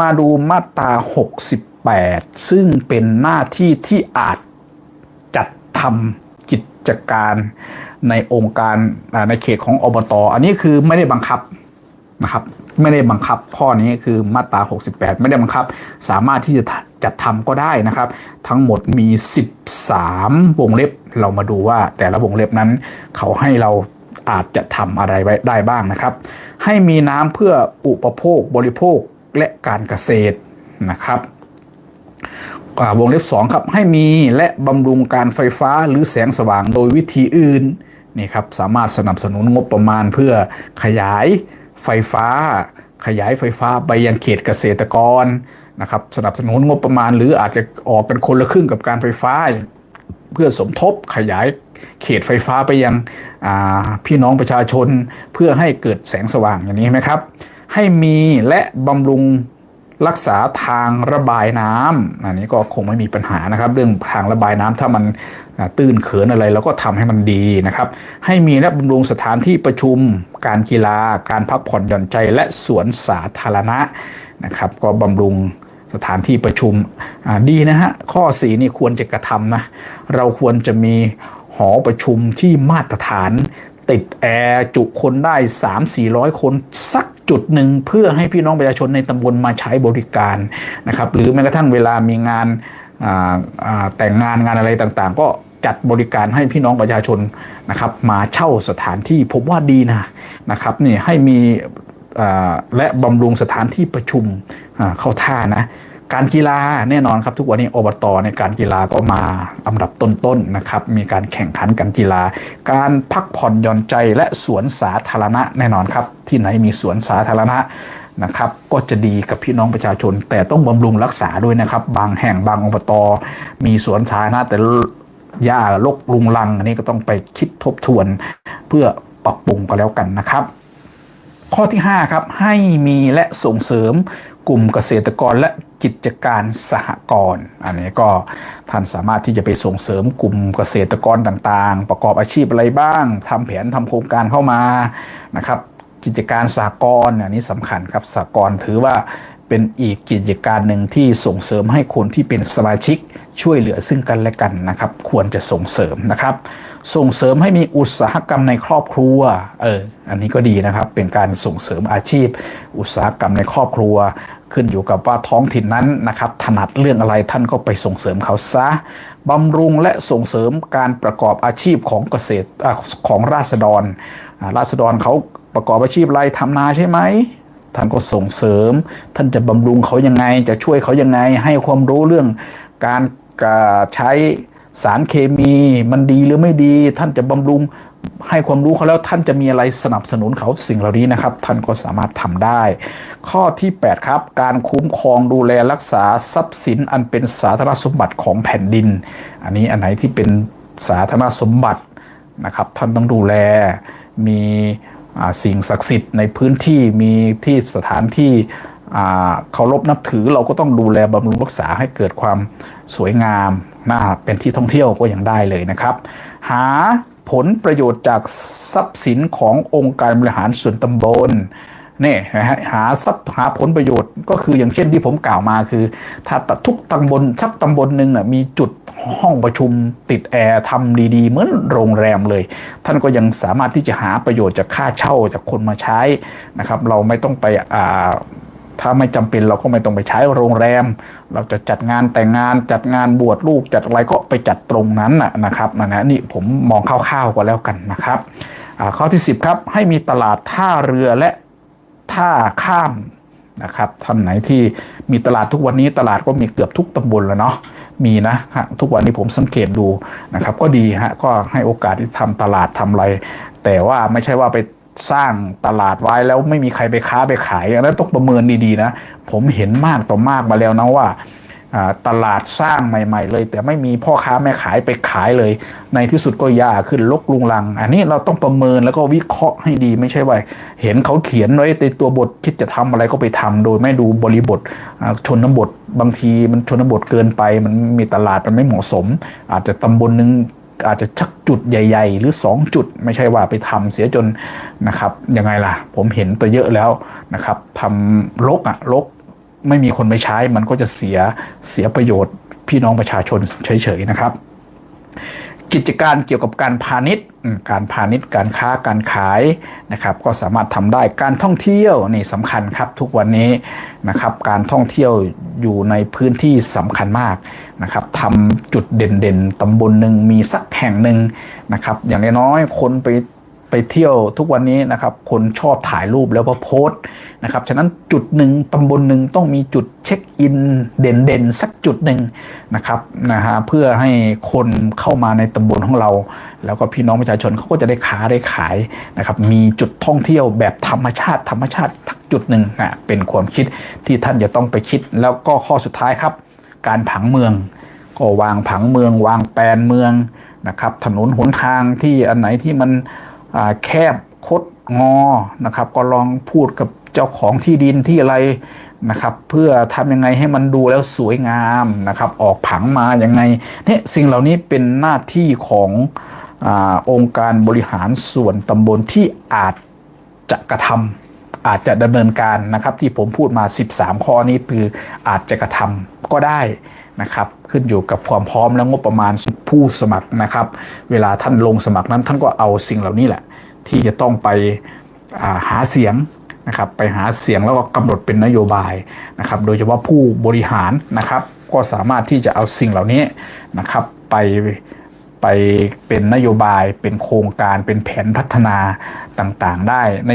มาดูมาตรา 68 ซึ่งเป็นหน้าที่ที่อาจจัดทำกิจการในองค์การในเขตของอบตอันนี้คือไม่ได้บังคับนะครับไม่ได้บังคับข้อนี้คือมาตรา 68 ไม่ได้บังคับ สามารถที่จะจัดทำก็ได้นะครับ ทั้งหมดมี 13 วงเล็บเรามาดูว่าแต่ละวงเล็บนั้น เขาให้เราอาจจะทำอะไรไว้ได้บ้างนะครับ ให้มีน้ำเพื่ออุปโภคบริโภค และการเกษตรนะครับวงเล็บ2ครับให้มีและบำรุงการไฟฟ้าหรือแสงสว่างโดยวิธีอื่นนี่ครับสามารถสนับสนุนงบประมาณเพื่อขยายไฟฟ้า ขยายไฟฟ้าไปยังเขตเกษตรกรนะครับสนับสนุนงบประมาณ หรืออาจจะออกกันคนละครึ่งกับการไฟฟ้า เพื่อสมทบขยายเขตไฟฟ้าไปยังพี่น้องประชาชนเพื่อให้เกิดแสงสว่างอย่างนี้ไหมครับ ให้มีและบำรุงรักษาทางระบายน้ำอันนี้ก็คงไม่มีปัญหานะครับ เรื่องทางระบายน้ำถ้ามันตื้นเขินอะไรเราก็ทำให้มันดีนะครับ ให้มีและบำรุงสถานที่ประชุม การกีฬา การพักผ่อนหย่อนใจและสวนสาธารณะนะครับ ก็บำรุงสถานที่ประชุมดีนะฮะข้อสีนี่ควรจะกระทำนะเราควรจะมีหอประชุมที่มาตรฐาน ติดแอร์จุคนได้ 3 4 0 0 คนสักจุดหนึ่งเพื่อให้พี่น้องประชาชนในตำบลมาใช้บริการนะครับ หรือแม้กระทั่งเวลามีงานแต่งงานงานอะไรต่างๆ ก็จัดบริการให้พี่น้องประชาชนนะครับ มาเช่าสถานที่ผมว่าดีนะนะครับนี่ให้มีและบำรุงสถานที่ประชุมเข้าท่านะ การกีฬาแน่นอนครับทุกวันนี้อบตในการกีฬาก็มาอันดับต้นๆนะครับมีการแข่งขันกันกีฬา การพักผ่อนหย่อนใจและสวนสาธารณะแน่นอนครับ ที่ไหนมีสวนสาธารณะนะครับก็จะดีกับพี่น้องประชาชน แต่ต้องบำรุงรักษาด้วยนะครับ บางแห่งบางอบตมีสวนสาธารณะแต่หญ้าลกลุงลังอันนี้ก็ต้องไปคิดทบทวนเพื่อปรับปรุงก็แล้วกันนะครับ ข้อที่ 5 ครับ ให้มีและส่งเสริม กลุ่มเกษตรกรและกิจการสหกรณ์อันนี้ก็ท่านสามารถที่จะไปส่งเสริมกลุ่มเกษตรกรต่างๆ ประกอบอาชีพอะไรบ้างทำแผนทำโครงการเข้ามานะครับ กิจการสหกรณ์อันนี้สำคัญครับสหกรณ์ถือว่า เป็นอีกกิจการหนึ่งที่ส่งเสริมให้คนที่เป็นสมาชิกช่วยเหลือซึ่งกันและกันนะครับ ควรจะส่งเสริมนะครับ ส่งเสริมให้มีอุตสาหกรรมในครอบครัวเอออันนี้ก็ดีนะครับ เป็นการส่งเสริมอาชีพ อุตสาหกรรมในครอบครัว ขึ้นอยู่กับว่าท้องถิ่นนั้นนะครับ ถนัดเรื่องอะไรท่านก็ไปส่งเสริมเขาซะบำรุงและส่งเสริมการประกอบอาชีพของเกษตรของราษฎรราษฎรเขาประกอบอาชีพอะไรทำนาใช่ไหม ท่านก็ส่งเสริม ท่านจะบำรุงเขายังไง จะช่วยเขายังไง ให้ความรู้เรื่องการใช้สารเคมีมันดีหรือไม่ดี ท่านจะบำรุงให้ความรู้เขาแล้วท่านจะมีอะไรสนับสนุนเขาสิ่งเหล่านี้นะครับ ท่านก็สามารถทำได้ ข้อที่ 8 ครับ การคุ้มครองดูแลรักษาทรัพย์สินอันเป็นสาธารณสมบัติของแผ่นดิน อันนี้อันไหนที่เป็นสาธารณสมบัตินะครับ ท่านต้องดูแลมี สิ่งศักดิ์สิทธิ์ในพื้นที่มีที่สถานที่เคารพนับถือเราก็ต้องดูแลบำรุงรักษาให้เกิดความสวยงามน่าเป็นที่ท่องเที่ยวก็ยังได้เลยนะครับ หาผลประโยชน์จากทรัพย์สินขององค์การบริหารส่วนตำบล นี่นะฮะหาทรัพย์หาผลประโยชน์ก็คืออย่างเช่นที่ผมกล่าวมาคือ ถ้าทุกตำบลสักตำบลหนึ่งน่ะมีจุดห้องประชุมติดแอร์ทำดีๆ เหมือนโรงแรมเลย ท่านก็ยังสามารถที่จะหาประโยชน์จากค่าเช่าจากคนมาใช้นะครับ เราไม่ต้องไปอ่าถ้าไม่จำเป็นเราก็ไม่ต้องไปใช้โรงแรม เราจะจัดงานแต่งงานจัดงานบวชลูกจัดอะไรก็ไปจัดตรงนั้นนะนะครับนะนะนี่ผมมองคร่าวๆก็แล้วกันนะครับข้อที่ 10 ครับ ให้มีตลาดท่าเรือและ ท่าข้ามนะครับท่านไหนที่มีตลาดทุกวันนี้ตลาดก็มีเกือบทุกตำบลแล้วเนาะมีนะฮะทุกวันนี้ผมสังเกตดูนะครับก็ดีฮะก็ให้โอกาสที่ทำตลาดทำอะไร แต่ว่าไม่ใช่ว่าไปสร้างตลาดไว้แล้วไม่มีใครไปค้าไปขายอันนั้นต้องประเมินดีๆนะ ผมเห็นมากต่อมากมาแล้วนะว่า ตลาดสร้างใหม่ ๆ เลย แต่ไม่มีพ่อค้าแม่ขายไปขายเลย ในที่สุดก็ยาขึ้นลกลุงลัง อันนี้เราต้องประเมินแล้วก็วิเคราะห์ให้ดีไม่ใช่ว่า เห็นเขาเขียนไว้ในตัวบทคิดจะทำอะไรก็ไปทำโดยไม่ดูบริบทชนบทบางทีมันชนบทเกินไป มันมีตลาดมันไม่เหมาะสม อาจจะตำบลหนึ่งอาจจะชักจุดใหญ่ ๆ หรือ 2 จุด ไม่ใช่ว่าไปทำเสียจนนะครับยังไงล่ะ ผมเห็นตัวเยอะแล้วนะครับทำลกอะลก ไม่มีคนไปใช้มันก็จะเสียเสียประโยชน์ พี่น้องประชาชนเฉยๆนะครับ กิจการเกี่ยวกับการพาณิชย์ การพาณิชย์การค้าการขายนะครับ ก็สามารถทำได้การท่องเที่ยวนี่สำคัญครับทุกวันนี้นะครับ การท่องเที่ยวอยู่ในพื้นที่สำคัญมากนะครับทำจุดเด่นๆตำบลหนึ่งมีสักแห่งหนึ่งนะครับ อย่างน้อยๆคนไป ไปเที่ยวทุกวันนี้นะครับคนชอบถ่ายรูปแล้วก็โพสต์นะครับฉะนั้นจุดหนึ่งตำบลหนึ่งต้องมีจุดเช็คอินเด่นๆ สักจุดหนึ่งนะครับนะฮะเพื่อให้คนเข้ามาในตำบลของเรา แล้วก็พี่น้องประชาชนเขาก็จะได้ค้าได้ขายนะครับมีจุดท่องเที่ยวแบบธรรมชาติธรรมชาติทักจุดหนึ่งนะเป็นความคิดที่ท่านจะต้องไปคิด แล้วก็ข้อสุดท้ายครับ การผังเมือง ก็วางผังเมือง วางแปลนเมืองนะครับถนนหนทางที่อันไหนที่มัน แคบคดงอนะครับ ก็ลองพูดกับเจ้าของที่ดินที่อะไรนะครับ เพื่อทำยังไงให้มันดูแล้วสวยงามนะครับ ออกผังมาอยังไงเนี่ยสิ่งเหล่านี้เป็นหน้าที่ของอองค์การบริหารส่วนตำบลที่อาจจะกระทำอาจจะดำเนินการนะครับที่ผมพูดมา 13 ข้อนี้คืออาจจะกระทำก็ได้ นะครับขึ้นอยู่กับความพร้อมและงบประมาณผู้สมัครนะครับ เวลาท่านลงสมัครนั้นท่านก็เอาสิ่งเหล่านี้แหละ ที่จะต้องไปาหาเสียงนะครับไปหาเสียงแล้วก็กำหนดเป็นนโยบายนะครับ โดยเฉพาะผู้บริหารนะครับ ก็สามารถที่จะเอาสิ่งเหล่านี้นะครับไปไปเป็นนโยบายเป็นโครงการเป็นแผนพัฒนาต่างๆ ได้ใน